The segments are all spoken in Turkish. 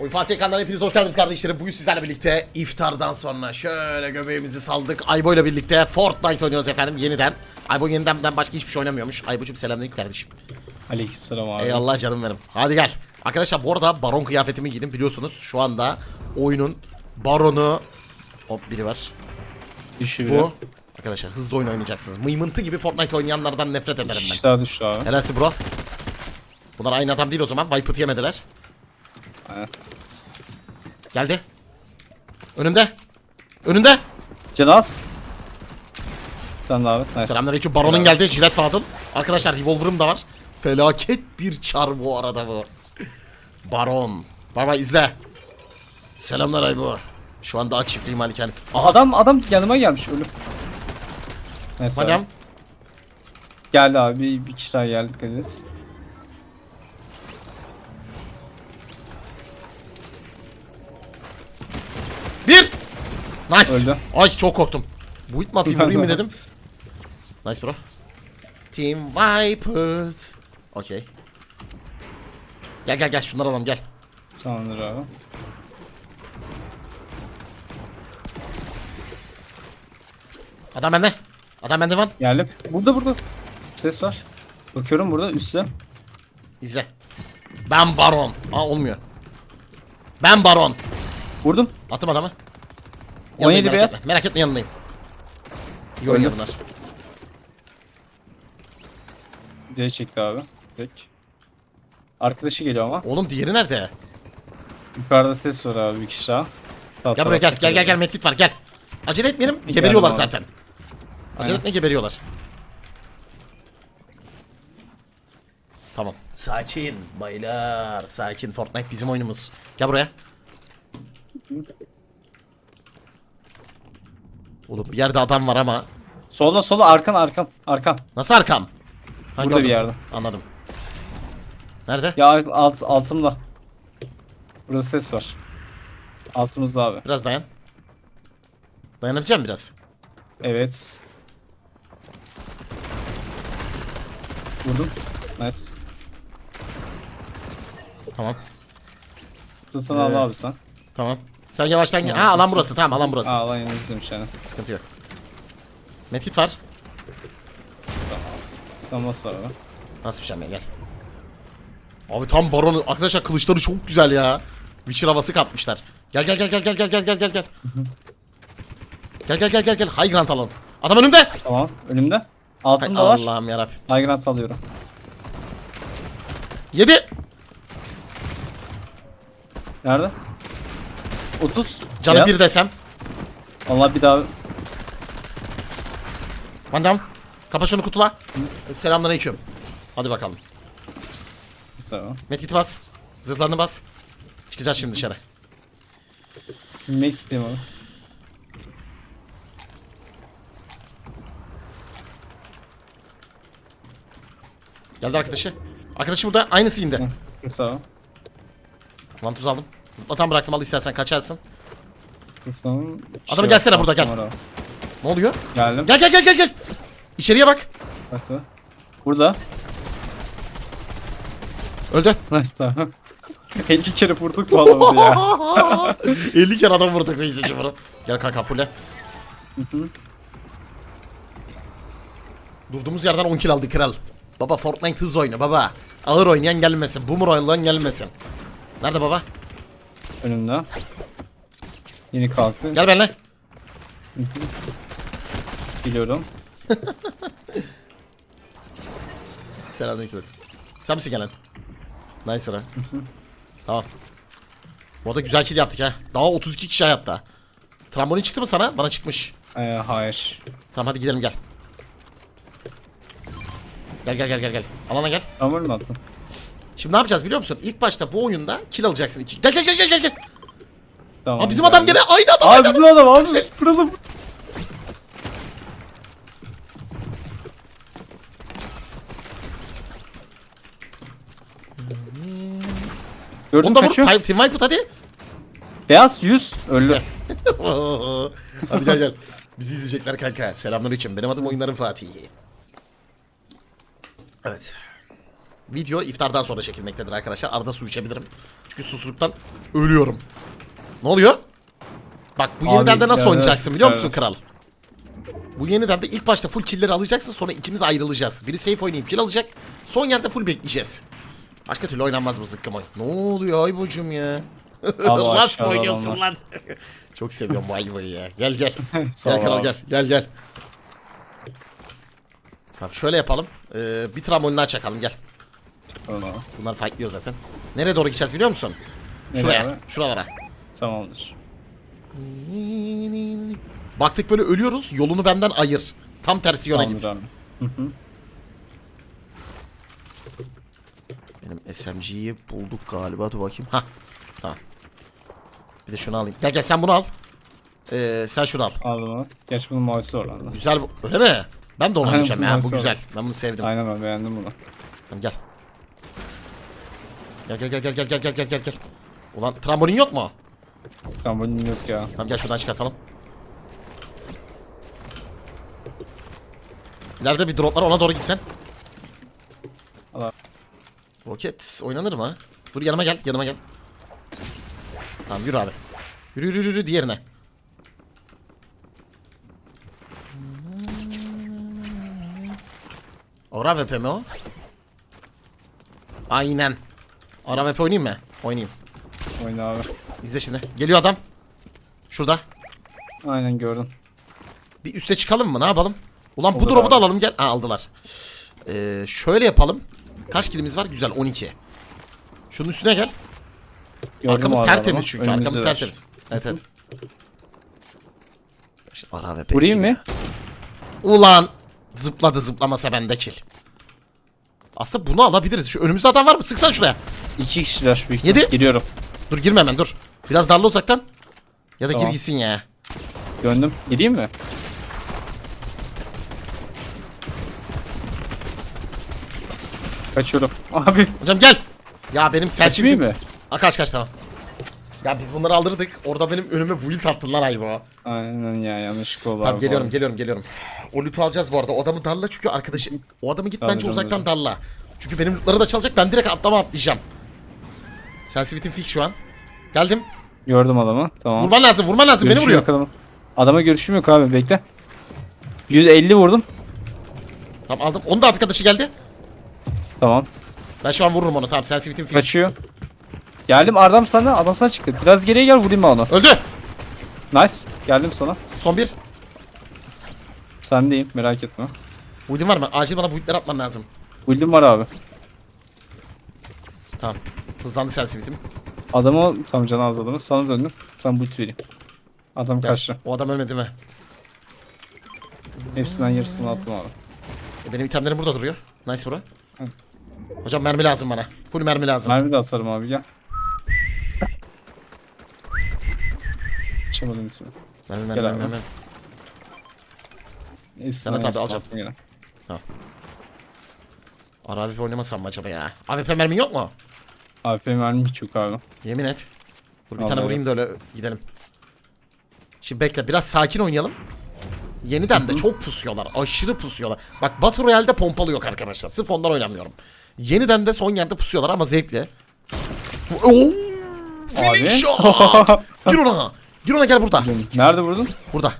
Oy Fatih Ekran'dan hepiniz hoş geldiniz kardeşlerim. Bugün sizlerle birlikte iftardan sonra şöyle göbeğimizi saldık. Aybo ile birlikte Fortnite oynuyoruz efendim yeniden. Aybo yeniden başka hiçbir şey oynamıyormuş. Aybo'cum selamünaleyküm kardeşim. Aleykümselam abi. Eyvallah canım benim. Hadi gel. Arkadaşlar bu arada baron kıyafetimi giydim biliyorsunuz. Şu anda oyunun baronu Hop biri var. Düşü biri. Bu. Arkadaşlar hızlı oyun oynayacaksınız. Mıymıntı gibi Fortnite oynayanlardan nefret ederim ben. daha düştü abi. Helalsi bro. Bunlar aynı adam değil o zaman. Viper yemediler. Geldi. Önümde. Önünde. Cenaz. Sen de abi. Nice. Selamünaleyküm. Baron'un geldi. Jilet Fadıl. Arkadaşlar revolver'ım da var. Felaket bir çar bu arada bu. Baron. Baba izle. Selamlar Aybo. Şu anda aç çiftliği malikanesi. Aha Adam adam yanıma gelmiş ölüm. Neyse. madem. Geldi abi bir, kişi daha geldi dikkat Nice. Öldü. Ay çok korktum. Bu it mi atayım vurayım mı de. dedim. Nice bro. Team Wiped. Okey. Gel gel gel şunları alalım gel. Tamamdır abi. Adam bende. Adam bende lan. Geldim. Burada burada. Ses var. Bakıyorum burada üstte. İzle. Ben Baron. Aa olmuyor. Ben Baron. Vurdum. Attım adamı. 17 Yanındayım, merak beyaz. Etme. Merak etme yanındayım. İyi oynuyor bunlar. Diye çekti abi. Tek. Arkadaşı geliyor ama. Oğlum diğeri nerede? Yukarıda ses var abi bir kişi daha. Sağ Gel buraya gel. tarafta Gel gel gel medkit var gel. Acele etmeyelim. Geberiyorlar abi. zaten. Acele Aynen. etme geberiyorlar. Tamam. Sakin baylar. Sakin. Fortnite bizim oyunumuz. Gel buraya. Oğlum bir yerde adam var ama. Solda solda arkan arkan arkan. Nasıl arkam? Ha, Burada bir yerde. Anladım. Nerede? Ya alt altımda. Burada ses var. Altımızda abi. Biraz dayan. Dayanabileceğim biraz. Evet. Vurdum. Nice. Tamam. Zıplasana al Ee, abi sen. Tamam. Sen yavaştan gel. Ha alan burası. Tamam alan burası. Aa lan yine bizimmiş yani. Sıkıntı yok. Medkit var. Sen bas abi. Nasıl bir şey gel. Abi tam baron arkadaşlar kılıçları çok güzel ya. Witcher havası katmışlar. Gel gel gel gel gel gel gel gel gel gel. Gel gel gel gel gel. High ground alalım. Adam önümde. Tamam. Önümde. Hay Altımda var. Allah'ım yarabbim. High ground alıyorum. Yedi. Nerede? 30. Canı Beyaz. bir desem. Allah bir daha. Vandam. Kapa şunu kutula. Selamünaleyküm. Hadi bakalım. Tamam. Medkit'i bas. Zırhlarını bas. Çıkacağız şimdi dışarı. Make isteyeyim abi. Geldi arkadaşı. Arkadaşı burada. Aynısı indi. Tamam. Vantuz aldım. Zıplatan bıraktım al istersen kaçarsın. Tamam. Adamı gelsene burada, gel. Ne oluyor? Geldim. Gel gel gel gel gel. İçeriye bak. Bak da. Burada. Öldü. Nice tamam. 50 kere vurduk bu adamı ya. 50 kere adam vurduk reisi cıvırı. Gel kanka fulle. Durduğumuz yerden 10 kill aldı kral. Baba Fortnite hız oyunu baba. Ağır oynayan gelmesin. Boomer oynayan gelmesin. Nerede baba? Önümde. Yeni kalktı. Gel benimle. Biliyorum. Selamünaleyküm. Sen misin gelen? Nice sıra. tamam. Bu arada güzel kill yaptık ha. Daha 32 kişi hayatta. Trambolin çıktı mı sana? Bana çıkmış. Ee, hayır. Tamam hadi gidelim gel. Gel gel gel gel gel. Alana gel. Tamam mı attın? Şimdi ne yapacağız biliyor musun? İlk başta bu oyunda kill alacaksın. iki. Gel gel gel gel gel gel. Tamam. Aa, bizim adam gene aynı adam. Aynı bizim adam abi. Bu. Gördün Onu da vur. kaçıyor. Team Team Wipeout hadi. Beyaz 100 öldü. hadi gel gel. Bizi izleyecekler kanka. Selamünaleyküm. Benim adım Oyunların Fatihi. Evet. Video iftardan sonra çekilmektedir arkadaşlar. Arada su içebilirim. Çünkü susuzluktan ölüyorum. Ne oluyor? Bak bu Abi, yeniden de nasıl evet, oynayacaksın biliyor musun evet. kral? Bu yeniden de ilk başta full killleri alacaksın sonra ikimiz ayrılacağız. Biri safe oynayıp kill alacak. Son yerde full bekleyeceğiz. Başka türlü oynanmaz bu zıkkım oyun. Ne oluyor Aybocuğum ya? Rust aşkına oynuyorsun lan. Çok seviyorum bu Aybo'yu ya. Gel gel. Gel kral gel. Gel gel. Tamam şöyle yapalım. Ee, bir trambolinler çakalım gel. Tamam. Bunlar fightlıyor zaten. Nereye doğru gideceğiz biliyor musun? Şuraya. Şuralara. Tamamdır. Baktık böyle ölüyoruz. Yolunu benden ayır. Tam tersi yöne git. Tamamdır abi. Hı hı. Benim SMG'yi bulduk galiba. Dur bakayım. Ha. Tamam. Bir de şunu alayım. Gel gel sen bunu al. Ee, sen şunu al. Aldım abi. Gerçi bunun mavisi var orada. Güzel bu. Öyle mi? Ben de onu Aynen, alacağım bu ya. Bu nasıl güzel. Ben bunu sevdim. Aynen abi beğendim bunu. Tamam, gel. Gel gel gel gel gel gel gel gel gel gel. Ulan trambolin yok mu? Trambolin yok ya. Tamam gel şuradan çıkartalım. İleride bir drop var ona doğru gitsen. Al abi. Roket oynanır mı? Dur yanıma gel yanıma gel. Tamam yürü abi. Yürü yürü yürü diğerine. Ora VP mi o? Aynen. Ara VP oynayayım mı? Oynayayım. Oyna abi. İzle şimdi. Geliyor adam. Şurada. Aynen gördüm. Bir üste çıkalım mı? Ne yapalım? Ulan bu Olur drop'u da abi. alalım gel. Ha aldılar. Ee, şöyle yapalım. Kaç kilimiz var? Güzel 12. Şunun üstüne gel. Gördüm arkamız tertemiz adamı. çünkü. Önümüzdeler. Arkamız tertemiz. Evet evet. Ara ve Vurayım mı? Ulan zıpladı zıplamasa bende kill. Aslında bunu alabiliriz. Şu önümüzde adam var mı? Sıksan şuraya. İki kişiler büyük. Yedi. Giriyorum. Dur girme hemen dur. Biraz darla uzaktan. Ya da Tamam. gir gitsin ya. Döndüm. Gireyim mi? Kaçıyorum. Abi. Hocam gel. Ya benim Kaçmayayım sensitivim. mı? Ha kaç kaç tamam. Ya biz bunları aldırdık. Orada benim önüme build attın lan ayva. Aynen ya yanlışlıkla oldu Tamam abi geliyorum geliyorum geliyorum. O loot'u alacağız bu arada. O adamı darla çünkü arkadaşı. O adamı git bence Alacağım, uzaktan darla. Çünkü benim lootları da çalacak. Ben direkt atlama atlayacağım. Sensitivity'm fix şu an. Geldim. Gördüm adamı. Tamam. Vurman lazım vurman lazım. Beni Görüşüm vuruyor. yok adamın. Adama görüşüm yok abi bekle. 150 vurdum. Tamam aldım. Onun da arkadaşı geldi. Tamam. Ben şu an vururum onu. Tamam sensitivity'm fix. Kaçıyor. Geldim adam sana adam sana çıktı. Biraz geriye gel vurayım ben onu. Öldü. Nice. Geldim sana. Son bir. Sendeyim merak etme. Build'in var mı? Acil bana build'ler atman lazım. Build'im var abi. Tamam. Hızlandı sensitivity'm. Adamı tam canı az adamı. Sana döndüm. Sana build vereyim. Adam Gel. kaçtı. O adam ölmedi mi? Hepsinden yarısını attım abi. E, Benim itemlerim burada duruyor. Nice bro. Hı. Hocam mermi lazım bana. Full mermi lazım. Mermi de atarım abi gel. Açamadım bütün. Mermi mermi Gel mermi. abi. mermi. Hepsinden Sana tabii yarısını alacağım. attım gene. Ara AWP oynamasam mı acaba ya? AWP mermin yok mu? AWP mermi hiç yok abi. Yemin et. Dur bir Vallahi tane vurayım da öyle gidelim. Şimdi bekle biraz sakin oynayalım. Yeniden de çok pusuyorlar. Aşırı pusuyorlar. Bak Battle Royale'de pompalı yok arkadaşlar. Sırf ondan oynamıyorum. Yeniden de son yerde pusuyorlar ama zevkli. Oo! Finish shot! Gir ona. Gir ona gel burada. Nerede vurdun? Burada.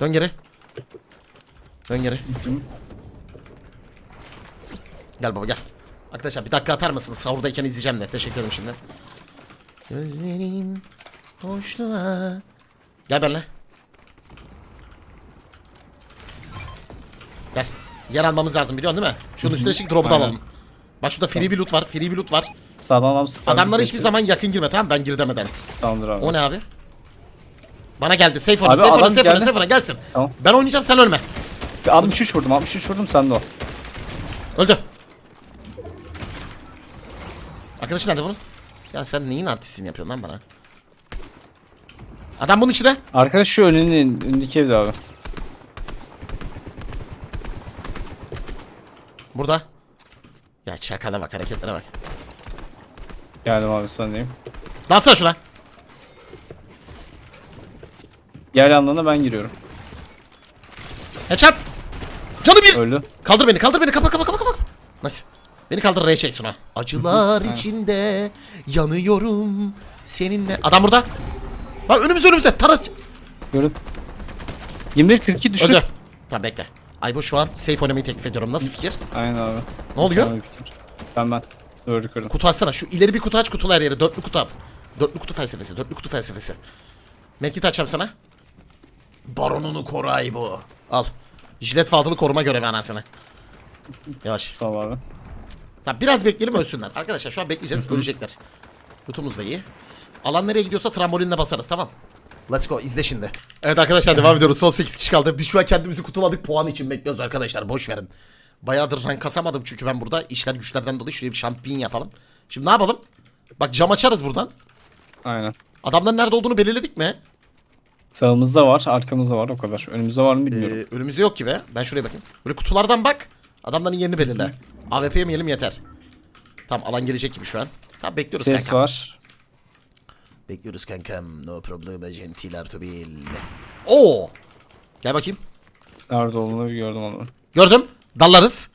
Dön geri. Dön geri. Gel baba gel. Arkadaşlar bir dakika atar mısınız? Sahurdayken izleyeceğim de. Teşekkür ederim şimdi. Gözlerim boşluğa. Gel benimle. Gel. Yer almamız lazım biliyorsun değil mi? Şunun üstüne çık drop'u da Aynen. alalım. Bak şurada free bir loot var. Free bir loot var. Sağdan adam sıkar. Adamlara hiçbir zaman yakın girme tamam ben gir demeden. Tamamdır abi. O ne abi? Bana geldi. Safe Abi safe adam safe ona, geldi. safe ona gelsin. Tamam. Ben oynayacağım sen ölme. 63 vurdum 63 vurdum sende o. Öldü. Arkadaşı nerede bunun? Ya sen neyin artistliğini yapıyorsun lan bana? Adam bunun içinde. Arkadaş şu önünün önündeki evde abi. Burada. Ya çakala bak hareketlere bak. Geldim abi sendeyim. Dalsana şuna. Diğer yanlarına ben giriyorum. Headshot. Canı bir. Öldü. Kaldır beni kaldır beni kapa kapa kapa kapa. Nasıl? Beni kaldır R şey Suna. Acılar içinde yanıyorum seninle. Adam burada. Bak önümüzde önümüzde. Tara. Görün. 21 42 düşür. Öldü. Tamam bekle. Aybo şu an safe oynamayı teklif ediyorum. Nasıl fikir? Aynen abi. Ne oluyor? Tamam. Ben ben. Doğru kırdım. Kutu açsana. Şu ileri bir kutu aç kutular her yere. Dörtlü kutu at. Dörtlü kutu felsefesi. Dörtlü kutu felsefesi. Medkit açacağım sana. Baronunu koru Aybo. Al. Jilet fadılı koruma görevi anasını. Yavaş. Sağ ol abi. Tamam biraz bekleyelim ölsünler. Arkadaşlar şu an bekleyeceğiz. Ölecekler. Kutumuz da iyi. Alan nereye gidiyorsa trambolinle basarız tamam. Let's go izle şimdi. Evet arkadaşlar devam ediyoruz. Son 8 kişi kaldı. Biz şu an kendimizi kutuladık. Puan için bekliyoruz arkadaşlar. Boş verin. Bayağıdır rank kasamadım çünkü ben burada işler güçlerden dolayı şuraya bir şampiyon yapalım. Şimdi ne yapalım? Bak cam açarız buradan. Aynen. Adamların nerede olduğunu belirledik mi? Sağımızda var, arkamızda var o kadar. Önümüzde var mı bilmiyorum. Ee, önümüzde yok gibi. Ben şuraya bakayım. Böyle kutulardan bak. Adamların yerini belirle. AWP yemeyelim yeter. Tamam alan gelecek gibi şu an. Tamam bekliyoruz Ses kanka. var. Bekliyoruz kankam. No problem gentile Artubil. Oo. Gel bakayım. Nerede olduğunu gördüm onu. Gördüm. Dallarız.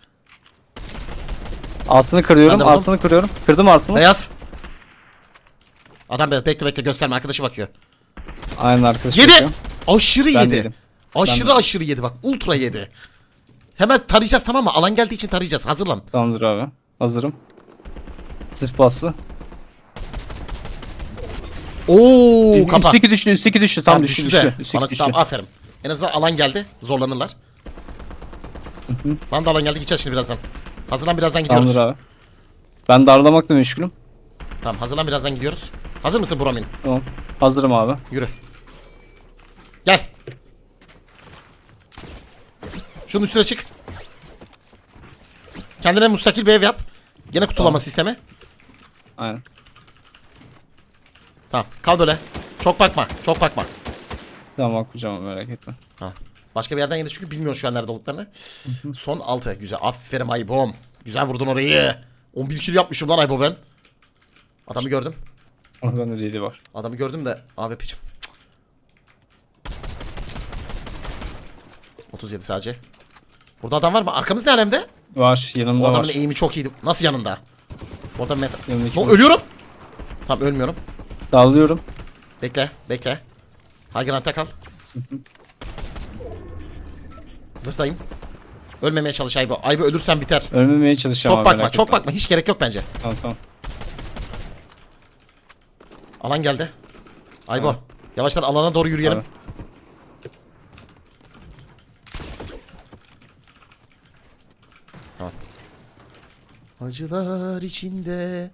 Altını kırıyorum, Ben de buldum. altını kırıyorum. Kırdım altını. Beyaz. Adam beyaz. Bekle bekle gösterme. Arkadaşı bakıyor. Aynen arkadaş. Yedi. bakıyor. Aşırı Ben yedi. de yedim. Aşırı Ben aşırı yedi bak. Ultra yedi. Hemen tarayacağız tamam mı? Alan geldiği için tarayacağız. Hazırlan. Tamamdır abi. Hazırım. Sırf bası. Oo kapa. Üstteki düştü, üstteki düştü. Tam Tamam, düştü, düştü düştü. Üstteki Bana, düştü. tamam aferin. En azından alan geldi. Zorlanırlar. Bana da alan geldi. Gideceğiz şimdi birazdan. Hazırlan birazdan gidiyoruz. Tamamdır abi. Ben darlamakla meşgulüm. Tamam hazırlan birazdan gidiyoruz. Hazır mısın Buramin? Tamam. Hazırım abi. Yürü. Gel. Şunun üstüne çık. Kendine mustakil bir ev yap. Gene kutulama Tamam. sistemi. Aynen. Tamam kal böyle. Çok bakma. Çok bakma. Tamam bakacağım merak etme. Tamam. Başka bir yerden geldi çünkü bilmiyor şu an nerede olduklarını. Son 6. Güzel. Aferin Aybom. Güzel vurdun orayı. 11 kill yapmışım lan Aybo ben. Adamı gördüm. Oradan da dedi var. Adamı gördüm de AWP'cim. 37 sadece. Burada adam var mı? Arkamız ne alemde? Var, O yanımda adamın var. eğimi çok iyiydi. Nasıl yanında? Orada met... Yanındaki Ne, var. ölüyorum. Tamam ölmüyorum. Dallıyorum. Bekle, bekle. Ground'da kal. Zırhtayım. Ölmemeye çalış Aybo. Aybo ölürsen biter. Ölmemeye çalışacağım Çok bakma, çok bakma. Hiç gerek yok bence. Tamam tamam. Alan geldi. Aybo. Yavaştan alana doğru yürüyelim. Tamam. Acılar içinde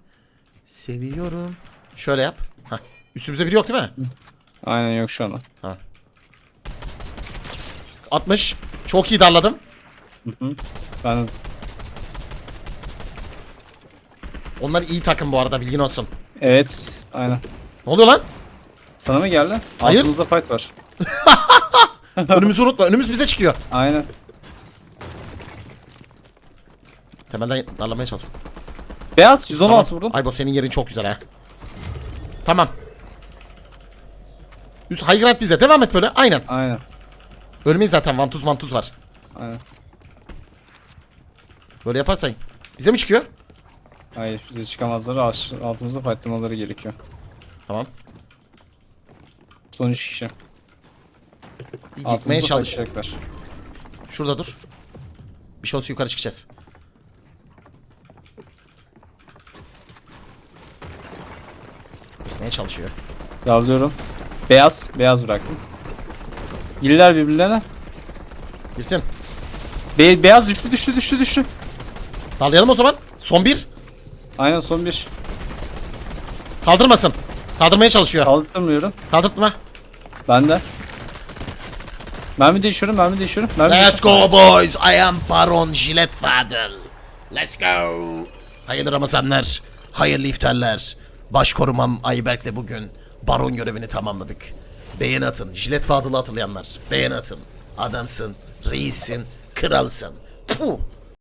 seviyorum. Şöyle yap. Hah. Üstümüzde biri yok değil mi? Aynen yok şu anda. 60. Çok iyi darladım. Ben Onlar iyi takım bu arada bilgin olsun. evet aynen. Ne oluyor lan? Sana mı geldi? Hayır. Altımızda fight var. Önümüzü unutma. Önümüz bize çıkıyor. Aynen. Temelden darlamaya çalış. Beyaz 116 Tamam. vurdum. Aybo senin yerin çok güzel ha. Tamam. Üst high ground bize. Devam et böyle. Aynen. Aynen. Ölmeyiz zaten. Vantuz vantuz var. Aynen. Böyle yaparsan. Bize mi çıkıyor? Hayır bize çıkamazlar. Alt- Altımızda fightlamaları gerekiyor. Tamam. Son 3 kişi. Gitmeye Altımızda çalış. Şurada dur. Bir şey olsa yukarı çıkacağız. Gitmeye çalışıyor. Dallıyorum. Beyaz. Beyaz bıraktım. Girdiler birbirlerine. Girsin. Be- beyaz düştü düştü düştü düştü. Darlayalım o zaman. Son bir. Aynen son bir. Kaldırmasın. Kaldırmaya çalışıyor. Kaldırmıyorum. Kaldırtma. Ben de. Mermi değişiyorum, mermi değişiyorum. Mermi Let's değişiyorum. go boys. I am Baron Jilet Fadıl. Let's go. Hayırlı Ramazanlar. Hayırlı iftarlar. Başkorumam Ayberk'le bugün Baron görevini tamamladık. Beğeni atın. Jilet Fadıl'ı hatırlayanlar. Beğeni atın. Adamsın. Reissin. Kralsın. Puh.